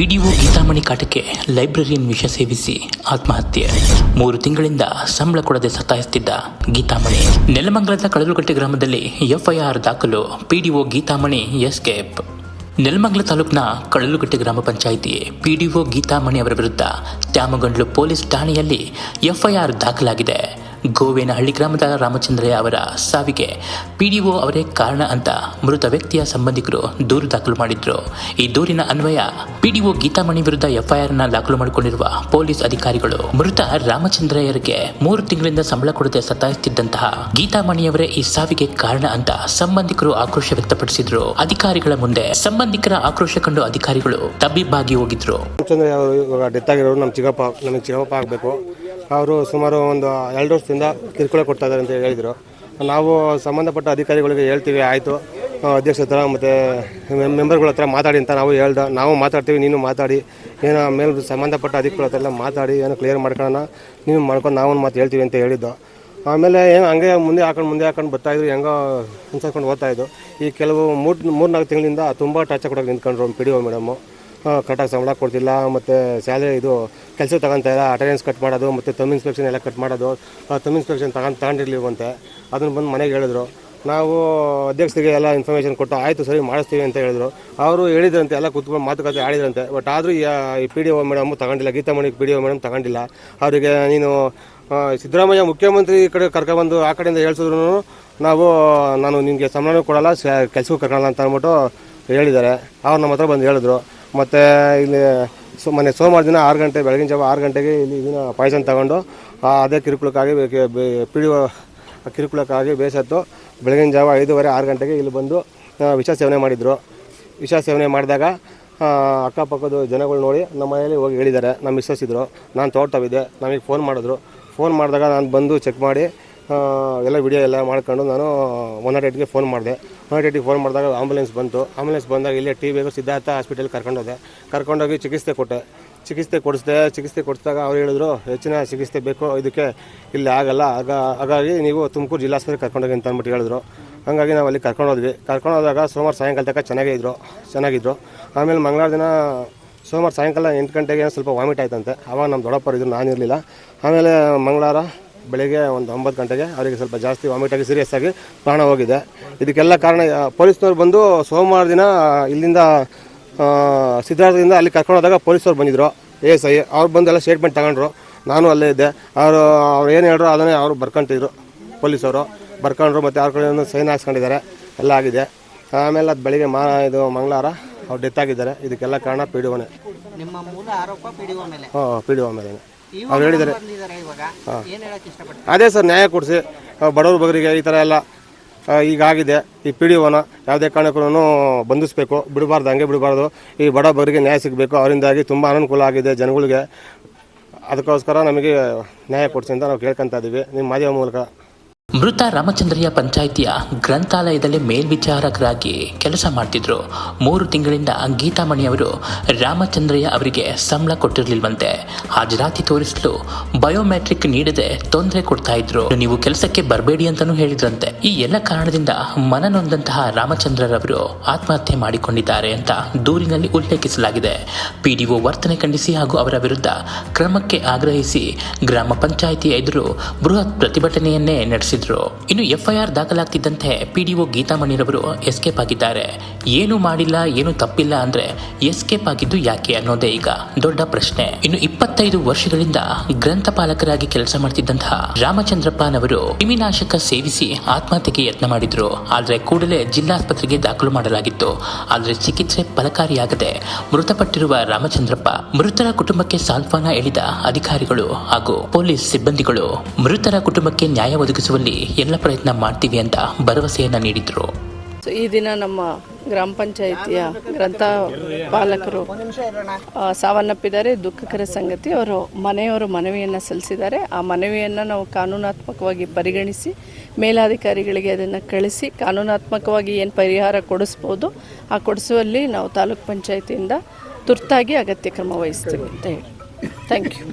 PDO ಗೀತಾಮಣಿ ಕಾಟಕ್ಕೆ librarian ವಿಷ ಸೇವಿಸಿ ಆತ್ಮಹತ್ಯೆ. ಮೂರು ತಿಂಗಳಿಂದ ಸಂಬಳ ಕೊಡದೆ ಸತಾಯಿಸುತ್ತಿದ್ದ ಗೀತಾಮಣಿ. ನೆಲಮಂಗಲದ ಕಳಲುಗಟ್ಟೆ ಗ್ರಾಮದಲ್ಲಿ ಎಫ್ಐಆರ್ ದಾಖಲು, ಪಿಡಿಒ ಗೀತಾಮಣಿ ಎಸ್ಕೇಪ್. ನೆಲಮಂಗಲ ತಾಲೂಕಿನ ಕಳಲುಗಟ್ಟೆ ಗ್ರಾಮ ಪಂಚಾಯಿತಿ ಪಿಡಿಒ ಗೀತಾಮಣಿ ಅವರ ವಿರುದ್ಧ ತ್ಯಾಮಗಂಡ್ಲು ಪೊಲೀಸ್ ಠಾಣೆಯಲ್ಲಿ ಎಫ್ಐಆರ್ ದಾಖಲಾಗಿದೆ. ಗೋವೇನಹಳ್ಳಿ ಗ್ರಾಮದ ರಾಮಚಂದ್ರಯ್ಯ ಅವರ ಸಾವಿಗೆ ಪಿಡಿಒ ಅವರೇ ಕಾರಣ ಅಂತ ಮೃತ ವ್ಯಕ್ತಿಯ ಸಂಬಂಧಿಕರು ದೂರು ದಾಖಲು ಮಾಡಿದ್ರು. ಈ ದೂರಿನ ಅನ್ವಯ ಪಿಡಿಒ ಗೀತಾಮಣಿ ವಿರುದ್ಧ ಎಫ್ಐಆರ್ನ ದಾಖಲು ಮಾಡಿಕೊಂಡಿರುವ ಪೊಲೀಸ್ ಅಧಿಕಾರಿಗಳು. ಮೃತ ರಾಮಚಂದ್ರಯ್ಯರಿಗೆ ಮೂರು ತಿಂಗಳಿಂದ ಸಂಬಳ ಕೊಡದೆ ಸತಾಯಿಸುತ್ತಿದ್ದಂತಹ ಗೀತಾಮಣಿಯವರೇ ಈ ಸಾವಿಗೆ ಕಾರಣ ಅಂತ ಸಂಬಂಧಿಕರು ಆಕ್ರೋಶ ವ್ಯಕ್ತಪಡಿಸಿದ್ರು. ಅಧಿಕಾರಿಗಳ ಮುಂದೆ ಸಂಬಂಧಿಕರ ಆಕ್ರೋಶ ಕಂಡು ಅಧಿಕಾರಿಗಳು ತಬ್ಬಿಬ್ಬಾಗಿ ಹೋಗಿದ್ರು. ನಮ್ಮ ಚಿಕ್ಕಪ್ಪ ನಮಗೆ ಚಿಕ್ಕಪ್ಪ ಆಗಬೇಕು. ಅವರು ಸುಮಾರು ಒಂದು ಎರಡು ವರ್ಷದಿಂದ ಕಿರುಕುಳ ಕೊಡ್ತಾ ಇದ್ದಾರೆ ಅಂತ ಹೇಳಿದರು. ನಾವು ಸಂಬಂಧಪಟ್ಟ ಅಧಿಕಾರಿಗಳಿಗೆ ಹೇಳ್ತೀವಿ, ಆಯಿತು ಅಧ್ಯಕ್ಷ ಹತ್ರ ಮತ್ತು ಮೆಂಬರ್ಗಳ ಹತ್ರ ಮಾತಾಡಿ ಅಂತ ನಾವು ಹೇಳ್ದೆ, ನಾವು ಮಾತಾಡ್ತೀವಿ, ನೀನು ಮಾತಾಡಿ, ಏನೋ ಮೇಲೆ ಸಂಬಂಧಪಟ್ಟ ಅಧಿಕಾರಿಗಳ ಹತ್ರ ಎಲ್ಲ ಮಾತಾಡಿ, ಏನೋ ಕ್ಲಿಯರ್ ಮಾಡ್ಕೊಳ್ಳೋಣ, ನೀನು ಮಾಡ್ಕೊಂಡು ನಾವು ಒಂದು ಮಾತು ಹೇಳ್ತೀವಿ ಅಂತ ಹೇಳಿದ್ದು. ಆಮೇಲೆ ಏನು ಹಂಗೆ ಮುಂದೆ ಹಾಕೊಂಡು ಮುಂದೆ ಹಾಕೊಂಡು ಬರ್ತಾಯಿದ್ರು ಹೆಂಗೋ ಅನ್ಸ್ಕೊಂಡು ಓದ್ತಾಯಿದ್ದು ಈ ಕೆಲವು ಮೂರು ಮೂರು ನಾಲ್ಕು ತಿಂಗಳಿಂದ ತುಂಬ ಟಾರ್ಚರ್ ಕೊಡೋಕೆ ನಿಂತ್ಕೊಂಡ್ರು ಪಿ ಡಿ ಓ ಮೇಡಮು. ಕರೆಕ್ಟಾಗಿ ಸಂಬಳ ಕೊಡ್ತಿಲ್ಲ, ಮತ್ತು ಸ್ಯಾಲ್ರಿ ಇದು ಕೆಲಸ ತಗೊಂತಾ ಇಲ್ಲ ಅಟೆಂಡೆನ್ಸ್ ಕಟ್ ಮಾಡೋದು, ಮತ್ತು ತಮ್ ಇನ್ಸ್ಪೆಕ್ಷನ್ ಎಲ್ಲ ಕಟ್ ಮಾಡೋದು ತಮ್ ಇನ್ಸ್ಪೆಕ್ಷನ್ ತಗೊಂಡು ತಗೊಂಡಿರ್ಲಿವಂತೆ ಅದನ್ನು ಬಂದು ಮನೆಗೆ ಹೇಳಿದ್ರು. ನಾವು ಅಧ್ಯಕ್ಷರಿಗೆ ಎಲ್ಲ ಇನ್ಫಾರ್ಮೇಷನ್ ಕೊಟ್ಟು, ಆಯಿತು ಸರಿ, ಮಾಡಿಸ್ತೀವಿ ಅಂತ ಹೇಳಿದ್ರು. ಅವರು ಹೇಳಿದ್ರಂತೆ, ಎಲ್ಲ ಕೂತ್ಕೊಂಡು ಮಾತುಕತೆ ಆಡಿದ್ರಂತೆ. ಬಟ್ ಆದರೂ ಈ ಪಿ ಡಿ ಒ ಮೇಡಮ್ ತಗೊಂಡಿಲ್ಲ Geethamani P D O madam ತಗೊಂಡಿಲ್ಲ. ಅವರಿಗೆ ನೀನು ಸಿದ್ದರಾಮಯ್ಯ ಮುಖ್ಯಮಂತ್ರಿ ಈ ಕಡೆ ಕರ್ಕೊಬಂದು ಆ ಕಡೆಯಿಂದ ಹೇಳ್ಸಿದ್ರು ನಾವು, ನಾನು ನಿಮಗೆ ಸಂಬಳನೂ ಕೊಡಲ್ಲ ಕೆಲಸಕ್ಕೂ ಕರ್ಕೊಳ್ಳಲ್ಲ ಅಂತ ಅಂದ್ಬಿಟ್ಟು ಹೇಳಿದ್ದಾರೆ. ಅವ್ರು ನಮ್ಮ ಹತ್ರ ಬಂದು ಹೇಳಿದ್ರು. ಮತ್ತು ಇಲ್ಲಿ ಸೊ ಮೊನ್ನೆ ಸೋಮವಾರ ದಿನ ಆರು ಗಂಟೆ, ಬೆಳಗಿನ ಜಾವ ಆರು ಗಂಟೆಗೆ ಇಲ್ಲಿ ಇದನ್ನ ಪಾಯ್ಸನ್ ತಗೊಂಡು ಅದೇ ಕಿರುಕುಳಕ್ಕಾಗಿ ಪಿ ಡಿ ಕಿರುಕುಳಕ್ಕಾಗಿ ಬೇಸತ್ತು. ಬೆಳಗಿನ ಜಾವ ಐದೂವರೆ, ಆರು ಗಂಟೆಗೆ ಇಲ್ಲಿ ಬಂದು ವಿಷ ಸೇವನೆ ಮಾಡಿದರು. ವಿಷ ಸೇವನೆ ಮಾಡಿದಾಗ ಅಕ್ಕಪಕ್ಕದ ಜನಗಳು ನೋಡಿ ನಮ್ಮ ಮನೆಯಲ್ಲಿ ಹೋಗಿ ಹೇಳಿದ್ದಾರೆ. ನಮ್ಮ ಮಿಸ್ಸಸ್ ಇದ್ದರು ನಾನು ತೋಟವಿದ್ದೆ ನಮಗೆ ಫೋನ್ ಮಾಡಿದ್ರು. ಫೋನ್ ಮಾಡಿದಾಗ ನಾನು ಬಂದು ಚೆಕ್ ಮಾಡಿ ಎಲ್ಲ ವಿಡಿಯೋ ಎಲ್ಲ ಮಾಡ್ಕೊಂಡು ನಾನು ಒನ್ ನಾಟ್ ಏಟ್ಗೆ ಫೋನ್ ಮಾಡಿದೆ. ಒನ್ ನಾಟ್ ಏಟ್ಗೆ ಫೋನ್ ಮಾಡಿದಾಗ ಆಂಬುಲೆನ್ಸ್ ಬಂತು. ಆಂಬುಲೆನ್ಸ್ ಬಂದಾಗ ಇಲ್ಲೇ ಟಿ ವಿಗೆ ಸಿದ್ಧಾರ್ಥ ಹಾಸ್ಪಿಟಲ್ ಕರ್ಕೊಂಡೋದೆ ಕರ್ಕೊಂಡೋಗಿ ಚಿಕಿತ್ಸೆ ಕೊಟ್ಟೆ. ಚಿಕಿತ್ಸೆ ಕೊಡಿಸ್ದೆ. ಚಿಕಿತ್ಸೆ ಕೊಡಿಸಿದಾಗ ಅವ್ರು ಹೇಳಿದ್ರು, ಹೆಚ್ಚಿನ ಚಿಕಿತ್ಸೆ ಬೇಕು, ಇದಕ್ಕೆ ಇಲ್ಲಿ ಆಗಲ್ಲ. ಆಗ, ಹಾಗಾಗಿ ನೀವು ತುಮಕೂರು ಜಿಲ್ಲಾಸ್ಪತ್ರೆಗೆ ಕರ್ಕೊಂಡೋಗಿ ಅಂತ ಅಂದ್ಬಿಟ್ಟು ಹೇಳಿದ್ರು. ಹಾಗಾಗಿ ನಾವು ಅಲ್ಲಿ ಕರ್ಕೊಂಡೋದ್ವಿ ಕರ್ಕೊಂಡೋದಾಗ ಸೋಮವಾರ ಸಾಯಂಕಾಲ ತನಕ ಚೆನ್ನಾಗೇ ಇದ್ರು. ಚೆನ್ನಾಗಿದ್ರು. ಆಮೇಲೆ ಮಂಗಳವಾರ ದಿನ ಸೋಮವಾರ ಸಾಯಂಕಾಲ ಎಂಟು ಗಂಟೆಗೆ ಸ್ವಲ್ಪ ವಾಮಿಟ್ ಆಯ್ತಂತೆ. ಆವಾಗ ನಮ್ಮ ದೊಡ್ಡಪ್ಪರು ಇದ್ರು, ನಾನಿರಲಿಲ್ಲ. ಆಮೇಲೆ ಮಂಗಳವಾರ ಬೆಳಗ್ಗೆ ಒಂದು ಒಂಬತ್ತು ಗಂಟೆಗೆ ಅವರಿಗೆ ಸ್ವಲ್ಪ ಜಾಸ್ತಿ ವಾಮಿಟ್ ಆಗಿ ಸೀರಿಯಸ್ ಆಗಿ ಪ್ರಾಣ ಹೋಗಿದೆ. ಇದಕ್ಕೆಲ್ಲ ಕಾರಣ ಪೊಲೀಸ್ನವ್ರು ಬಂದು ಸೋಮವಾರ ದಿನ ಇಲ್ಲಿಂದ ಸಿದ್ಧಾರ್ಥದಿಂದ ಅಲ್ಲಿ ಕರ್ಕೊಂಡೋದಾಗ ಪೊಲೀಸವ್ರು ಬಂದಿದ್ರು. ಎ ಎಸ್ ಐ ಅವ್ರು ಬಂದು ಎಲ್ಲ ಸ್ಟೇಟ್ಮೆಂಟ್ ತಗೊಂಡ್ರು. ನಾನು ಅಲ್ಲೇ ಇದ್ದೆ. ಅವರು ಅವ್ರು ಏನು ಹೇಳಿದ್ರು ಅದನ್ನೇ ಅವರು ಬರ್ಕೊಂತಿದ್ರು. ಪೊಲೀಸವರು ಬರ್ಕೊಂಡ್ರು ಮತ್ತು ಅವ್ರ ಕಡೆ ಸೈನ್ ಹಾಕ್ಸ್ಕೊಂಡಿದ್ದಾರೆ. ಎಲ್ಲ ಆಗಿದೆ. ಆಮೇಲೆ ಅದು ಬೆಳಿಗ್ಗೆ ಮಾ ಇದು ಮಂಗಳವಾರ ಅವ್ರು ಡೆತ್ ಆಗಿದ್ದಾರೆ. ಇದಕ್ಕೆಲ್ಲ ಕಾರಣ ಪಿ ಡಿ ಒನೇ ನಿಮ್ಮ ಮೂಲ ಆರೋಪ ಪಿಡಿಒ ಮೇಲೆ. ಹಾಂ ಪಿ ಡಿ ಒ ಮೇಲೆ ಅವ್ರು ಹೇಳಿದ್ದಾರೆ. ಅದೇ ಸರ್ ನ್ಯಾಯ ಕೊಡಿಸಿ. ಬಡವರು ಬಗರಿಗೆ ಈ ಥರ ಎಲ್ಲ ಈಗಾಗಿದೆ. ಈ ಪಿ ಡಿ ಒನ ಯಾವುದೇ ಕಾರಣಕ್ಕೂ ಬಂಧಿಸಬೇಕು. ಬಿಡಬಾರ್ದು ಹಂಗೆ ಬಿಡಬಾರ್ದು. ಈ ಬಡ ಬಗರಿಗೆ ನ್ಯಾಯ ಸಿಗಬೇಕು. ಅವರಿಂದಾಗಿ ತುಂಬ ಅನುಕೂಲ ಆಗಿದೆ ಜನಗಳಿಗೆ. ಅದಕ್ಕೋಸ್ಕರ ನಮಗೆ ನ್ಯಾಯ ಕೊಡಿಸಿ ಅಂತ ನಾವು ಕೇಳ್ಕೊತಾ ಇದ್ದೀವಿ ನಿಮ್ಮ ಮಾಧ್ಯಮ ಮೂಲಕ ಮೃತ ರಾಮಚಂದ್ರಯ್ಯ ಪಂಚಾಯಿತಿಯ ಗ್ರಂಥಾಲಯದಲ್ಲಿ ಮೇಲ್ವಿಚಾರಕರಾಗಿ ಕೆಲಸ ಮಾಡ್ತಿದ್ರು. ಮೂರು ತಿಂಗಳಿಂದ ಗೀತಾಮಣಿಯವರು ರಾಮಚಂದ್ರಯ್ಯ ಅವರಿಗೆ ಸಂಬಳ ಕೊಟ್ಟಿರಲಿಲ್ವಂತೆ. ಹಾಜರಾತಿ ತೋರಿಸಲು ಬಯೋಮೆಟ್ರಿಕ್ ನೀಡದೆ ತೊಂದರೆ ಕೊಡ್ತಾ ಇದ್ರು. ನೀವು ಕೆಲಸಕ್ಕೆ ಬರಬೇಡಿ ಅಂತಾನೂ ಹೇಳಿದ್ರಂತೆ. ಈ ಎಲ್ಲ ಕಾರಣದಿಂದ ಮನನೊಂದಂತಹ ರಾಮಚಂದ್ರರವರು ಆತ್ಮಹತ್ಯೆ ಮಾಡಿಕೊಂಡಿದ್ದಾರೆ ಅಂತ ದೂರಿನಲ್ಲಿ ಉಲ್ಲೇಖಿಸಲಾಗಿದೆ. ಪಿಡಿಒ ವರ್ತನೆ ಖಂಡಿಸಿ ಹಾಗೂ ಅವರ ವಿರುದ್ಧ ಕ್ರಮಕ್ಕೆ ಆಗ್ರಹಿಸಿ ಗ್ರಾಮ ಪಂಚಾಯಿತಿ ಎದುರು ಬೃಹತ್ ಪ್ರತಿಭಟನೆಯನ್ನೇ ನಡೆಸಿದ್ರು. ಇನ್ನು ಎಫ್ಐಆರ್ ದಾಖಲಾಗ್ತಿದ್ದಂತೆ ಪಿಡಿಒ ಗೀತಾಮಣಿರವರು ಎಸ್ಕೇಪ್ ಆಗಿದ್ದಾರೆ. ಏನು ಮಾಡಿಲ್ಲ, ಏನು ತಪ್ಪಿಲ್ಲ ಅಂದ್ರೆ ಎಸ್ಕೇಪ್ ಆಗಿದ್ದು ಯಾಕೆ ಅನ್ನೋದೇ ಈಗ ದೊಡ್ಡ ಪ್ರಶ್ನೆ. ಇನ್ನು ಇಪ್ಪತ್ತೈದು ವರ್ಷಗಳಿಂದ ಗ್ರಂಥಪಾಲಕರಾಗಿ ಕೆಲಸ ಮಾಡ್ತಿದ್ದಂತಹ ರಾಮಚಂದ್ರಪ್ಪನವರು ಕ್ರಿಮಿನಾಶಕ ಸೇವಿಸಿ ಆತ್ಮಹತ್ಯೆಗೆ ಯತ್ನ ಮಾಡಿದ್ರು. ಆದ್ರೆ ಕೂಡಲೇ ಜಿಲ್ಲಾಸ್ಪತ್ರೆಗೆ ದಾಖಲು ಮಾಡಲಾಗಿತ್ತು. ಆದ್ರೆ ಚಿಕಿತ್ಸೆ ಫಲಕಾರಿಯಾಗದೆ ಮೃತಪಟ್ಟಿರುವ ರಾಮಚಂದ್ರಪ್ಪ ಮೃತರ ಕುಟುಂಬಕ್ಕೆ ಸಾಂತ್ವನ ಹೇಳಿದ ಅಧಿಕಾರಿಗಳು ಹಾಗೂ ಪೊಲೀಸ್ ಸಿಬ್ಬಂದಿಗಳು ಮೃತರ ಕುಟುಂಬಕ್ಕೆ ನ್ಯಾಯ ಒದಗಿಸುವಲ್ಲಿ ಎಲ್ಲ ಪ್ರಯತ್ನ ಮಾಡ್ತೀವಿ ಅಂತ ಭರವಸೆಯನ್ನ ನೀಡಿದ್ರು. ಈ ದಿನ ನಮ್ಮ ಗ್ರಾಮ ಪಂಚಾಯಿತಿಯ ಗ್ರಂಥ ಪಾಲಕರು ಸಾವನ್ನಪ್ಪಿದ್ದಾರೆ. ದುಃಖಕರ ಸಂಗತಿ, ಅವರು ಮನೆಯವರು ಮನವಿಯನ್ನು ಸಲ್ಲಿಸಿದ್ದಾರೆ. ಆ ಮನವಿಯನ್ನು ನಾವು ಕಾನೂನಾತ್ಮಕವಾಗಿ ಪರಿಗಣಿಸಿ, ಮೇಲಾಧಿಕಾರಿಗಳಿಗೆ ಅದನ್ನು ಕಳಿಸಿ, ಕಾನೂನಾತ್ಮಕವಾಗಿ ಏನು ಪರಿಹಾರ ಕೊಡಿಸ್ಬೋದು, ಆ ಕೊಡಿಸುವಲ್ಲಿ ನಾವು ತಾಲೂಕ್ ಪಂಚಾಯಿತಿಯಿಂದ ತುರ್ತಾಗಿ ಅಗತ್ಯ ಕ್ರಮ ವಹಿಸ್ತೀವಿ ಅಂತ ಹೇಳಿ. Thank you